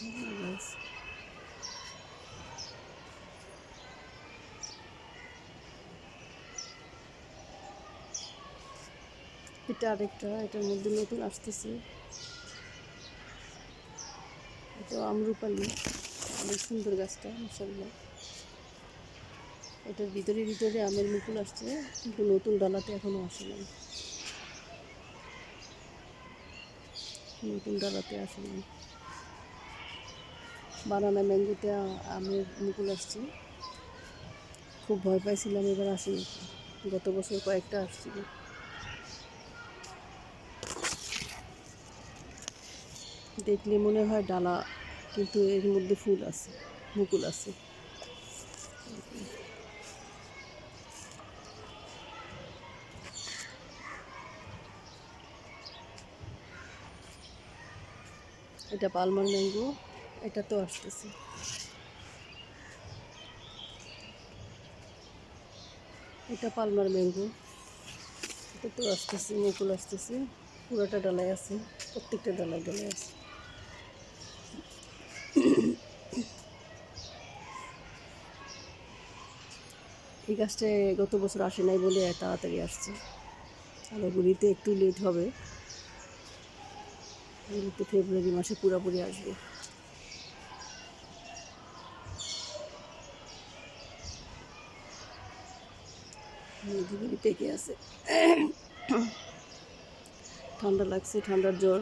এটা আরেকটা, এটার মধ্যে নতুন আসতেছে। এটা আমরুপালি, অনেক সুন্দর গাছটা মশাল্লা এটার ভিতরে ভিতরে আমের মুকুল আসছে, কিন্তু নতুন ডালাতে এখনও আসে নাই। নতুন ডালাতে আসে নাই। বানানা ম্যাঙ্গোতে আমি মুকুল আসছে। খুব ভয় পাইছিলাম এবার আসেনি গত বছর কয়েকটা আসছিল। দেখলে মনে হয় ডালা, কিন্তু এর মধ্যে ফুল আছে, মুকুল আছে। এটা পালমার ম্যাঙ্গো। এটা তো আসতেছে। এটা পালমার ম্যাঙ্গো। এটা তো আসতেছে, মুকুল আসতেছে। পুরোটা ডালায় আছে, প্রত্যেকটা ডালায় ডালায় আছে। এই গাছটা গত বছর আসে নাই বলে তাড়াতাড়ি আসছে। আলোগুলিতে একটু লেট হবে। ফেব্রুয়ারি মাসে পুরোপুরি আসবে। পেকে আছে। ঠান্ডা লাগছে ঠান্ডার জ্বর।